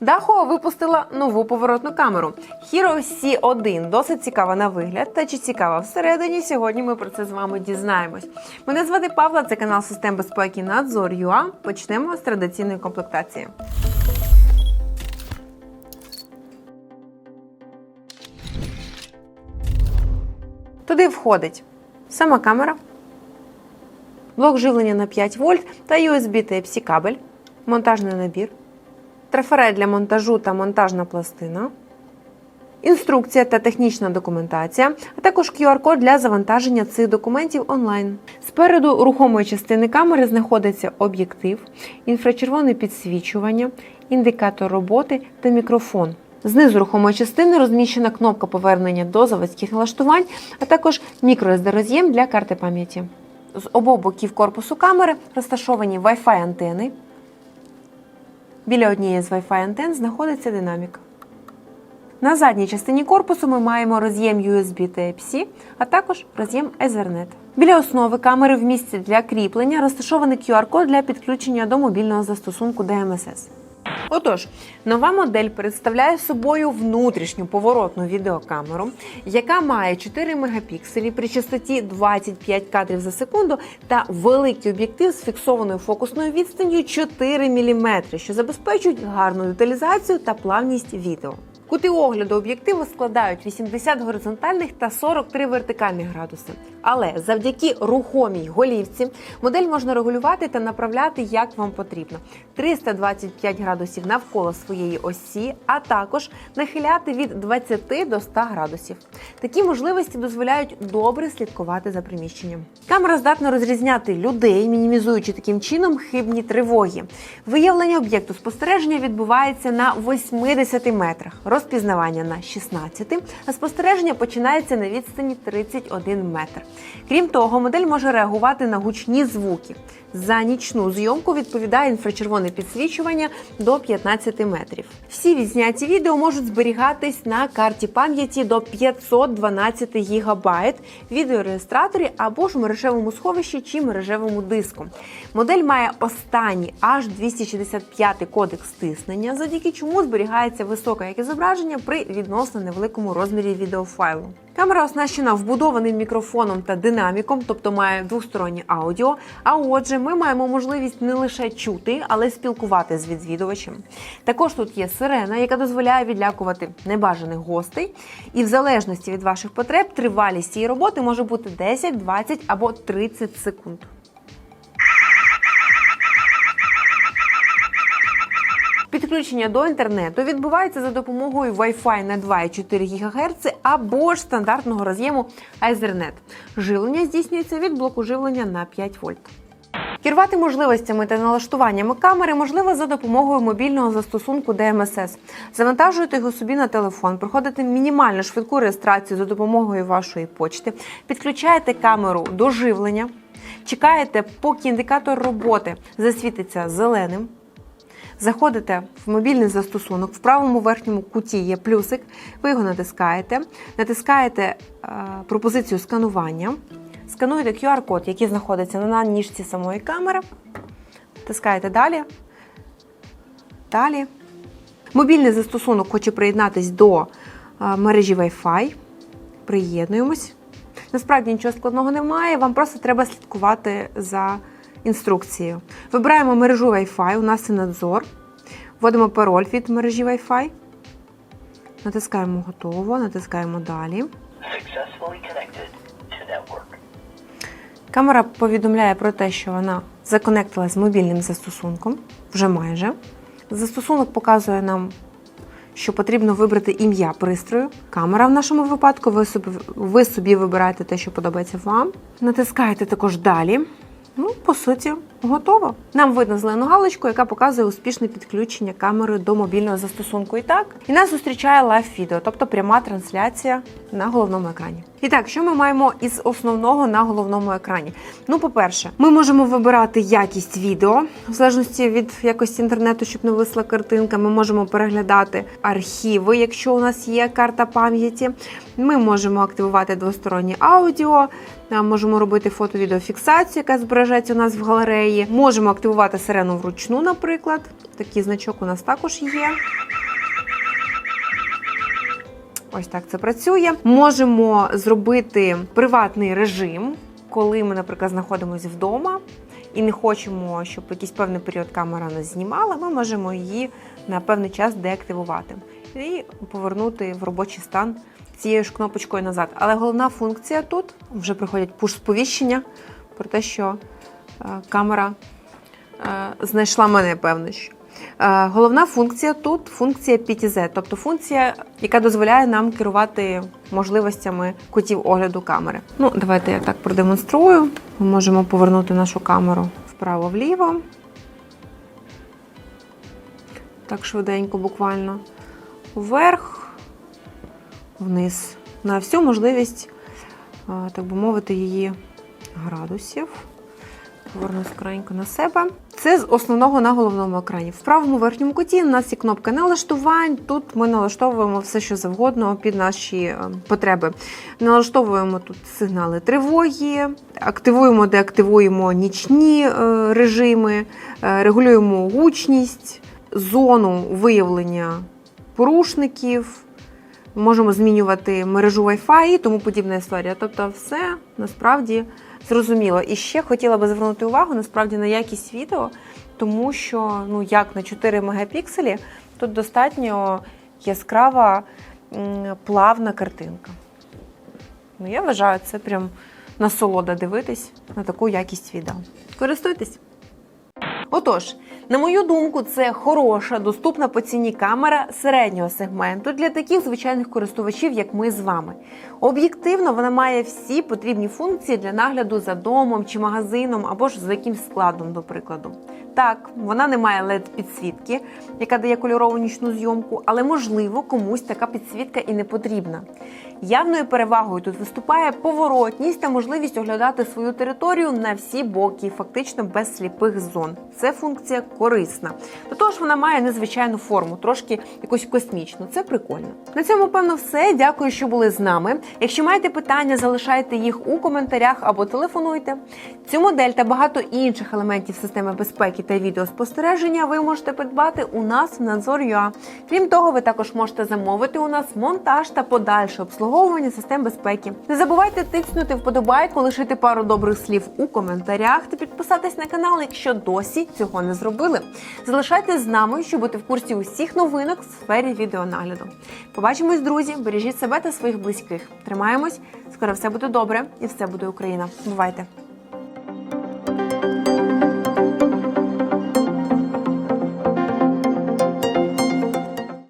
Дахо випустила нову поворотну камеру Hero C1. Досить цікава на вигляд. Та чи цікава всередині? Сьогодні ми про це з вами дізнаємось. Мене звати Павла, це канал систем безпеки Надзор ЮА. Почнемо з традиційної комплектації. Туди входить сама камера, блок живлення на 5 вольт та USB Type-C кабель, монтажний набір, трафарет для монтажу та монтажна пластина, інструкція та технічна документація, а також QR-код для завантаження цих документів онлайн. Спереду рухомої частини камери знаходиться об'єктив, інфрачервоне підсвічування, індикатор роботи та мікрофон. Знизу рухомої частини розміщена кнопка повернення до заводських налаштувань, а також microSD роз'єм для карти пам'яті. З обох боків корпусу камери розташовані Wi-Fi антени. Біля однієї з Wi-Fi антен знаходиться динамік. На задній частині корпусу ми маємо роз'єм USB Type-C, а також роз'єм Ethernet. Біля основи камери в місці для кріплення розташований QR-код для підключення до мобільного застосунку DMSS. Отож, нова модель представляє собою внутрішню поворотну відеокамеру, яка має 4 мегапікселі при частоті 25 кадрів за секунду та великий об'єктив з фіксованою фокусною відстанню 4 мм, що забезпечують гарну деталізацію та плавність відео. Кути огляду об'єктиву складають 80 горизонтальних та 43 вертикальних градуси. Але завдяки рухомій голівці модель можна регулювати та направляти як вам потрібно. 325 градусів навколо своєї осі, а також нахиляти від 20 до 100 градусів. Такі можливості дозволяють добре слідкувати за приміщенням. Камера здатна розрізняти людей, мінімізуючи таким чином хибні тривоги. Виявлення об'єкту спостереження відбувається на 80 метрах, розпізнавання на 16, а спостереження починається на відстані 31 метр. Крім того, модель може реагувати на гучні звуки. За нічну зйомку відповідає інфрачервоне підсвічування до 15 метрів. Всі відзняті відео можуть зберігатись на карті пам'яті до 512 ГБ, відеореєстраторі або ж в мережевому сховищі чи мережевому диску. Модель має останній аж 265 кодекс стиснення, завдяки чому зберігається висока якість зображення при відносно невеликому розмірі відеофайлу. Камера оснащена вбудованим мікрофоном та динаміком, тобто має двостороннє аудіо. А отже, ми маємо можливість не лише чути, але й спілкувати з відвідувачем. Також тут є сирена, яка дозволяє відлякувати небажаних гостей. І в залежності від ваших потреб тривалість цієї роботи може бути 10, 20 або 30 секунд. Підключення до інтернету відбувається за допомогою Wi-Fi на 2,4 ГГц або ж стандартного роз'єму Ethernet. Живлення здійснюється від блоку живлення на 5 вольт. Керувати можливостями та налаштуваннями камери можливо за допомогою мобільного застосунку DMSS. Завантажуєте його собі на телефон, проходите мінімально швидку реєстрацію за допомогою вашої почти, підключаєте камеру до живлення, чекаєте, поки індикатор роботи засвітиться зеленим. Заходите в мобільний застосунок, в правому верхньому куті є плюсик, ви його натискаєте, натискаєте е, пропозицію сканування, скануєте QR-код, який знаходиться на ніжці самої камери, натискаєте далі. Далі. Мобільний застосунок хоче приєднатись до е, мережі Wi-Fi. Приєднуємось. Насправді нічого складного немає, вам просто треба слідкувати за інструкцією. Вибираємо мережу Wi-Fi, у нас це надзор. Вводимо пароль від мережі Wi-Fi. Натискаємо готово, натискаємо далі. Камера повідомляє про те, що вона законектилась з мобільним застосунком, вже майже. Застосунок показує нам, що потрібно вибрати ім'я пристрою. Камера в нашому випадку, ви собі, ви собі вибираєте те, що подобається вам. Натискаєте також далі. Ну, по суті, готово. Нам видно зелену галочку, яка показує успішне підключення камери до мобільного застосунку. І так, і нас зустрічає лайв-відео, тобто пряма трансляція на головному екрані. І так, що ми маємо із основного на головному екрані? Ну, по-перше, ми можемо вибирати якість відео в залежності від якості інтернету, щоб не висла картинка. Ми можемо переглядати архіви, якщо у нас є карта пам'яті. Ми можемо активувати двостороннє аудіо. Можемо робити фото-відеофіксацію, яка збережеться у нас в галереї. Можемо активувати сирену вручну, наприклад. Такий значок у нас також є. Ось так це працює. Можемо зробити приватний режим, коли ми, наприклад, знаходимося вдома і не хочемо, щоб якийсь певний період камера нас знімала. Ми можемо її на певний час деактивувати і повернути в робочий стан цією ж кнопочкою назад. Але головна функція тут вже приходять пуш-сповіщення про те, що е, камера е, знайшла мене, певно. що. Е, Головна функція тут функція PTZ, тобто функція, яка дозволяє нам керувати можливостями кутів огляду камери. Ну, давайте я так продемонструю. Ми можемо повернути нашу камеру вправо-вліво. Так швиденько, буквально. Вверх, вниз. На всю можливість, е, так би мовити, її градусів. Поверну скоренько на себе. Це з основного на головному екрані. В правому верхньому куті у нас є кнопка налаштувань. Тут ми налаштовуємо все, що завгодно під наші е, потреби. Налаштовуємо тут сигнали тривоги, активуємо, деактивуємо нічні е, режими, е, регулюємо гучність, зону виявлення порушників. Можемо змінювати мережу Wi-Fi і тому подібна історія. Тобто, все насправді зрозуміло. І ще хотіла би звернути увагу насправді на якість відео, тому що ну як на 4 мегапікселі тут достатньо яскрава плавна картинка. Ну, я вважаю, це прям насолода дивитись на таку якість відео. Користуйтесь! Отож, на мою думку, це хороша, доступна по ціні камера середнього сегменту для таких звичайних користувачів, як ми з вами. Об'єктивно, вона має всі потрібні функції для нагляду за домом чи магазином, або ж за якимсь складом, до прикладу. Так, вона не має led підсвітки, яка дає кольорову нічну зйомку, але можливо комусь така підсвітка і не потрібна. Явною перевагою тут виступає поворотність та можливість оглядати свою територію на всі боки, фактично без сліпих зон. Це функція корисна. До того ж, вона має незвичайну форму, трошки якусь космічну. Це прикольно. На цьому, певно, все. Дякую, що були з нами. Якщо маєте питання, залишайте їх у коментарях або телефонуйте. Цю модель та багато інших елементів системи безпеки та відеоспостереження ви можете придбати у нас в Надзор.ua. Крім того, ви також можете замовити у нас монтаж та подальше обслуговування систем безпеки. Не забувайте тиснути вподобайку, лишити пару добрих слів у коментарях та підписатись на канал, якщо досі цього не зробили. Залишайтесь з нами, щоб бути в курсі усіх новинок в сфері відеонагляду. Побачимось, друзі! Бережіть себе та своїх близьких. Тримаємось, скоро все буде добре і все буде Україна. Бувайте!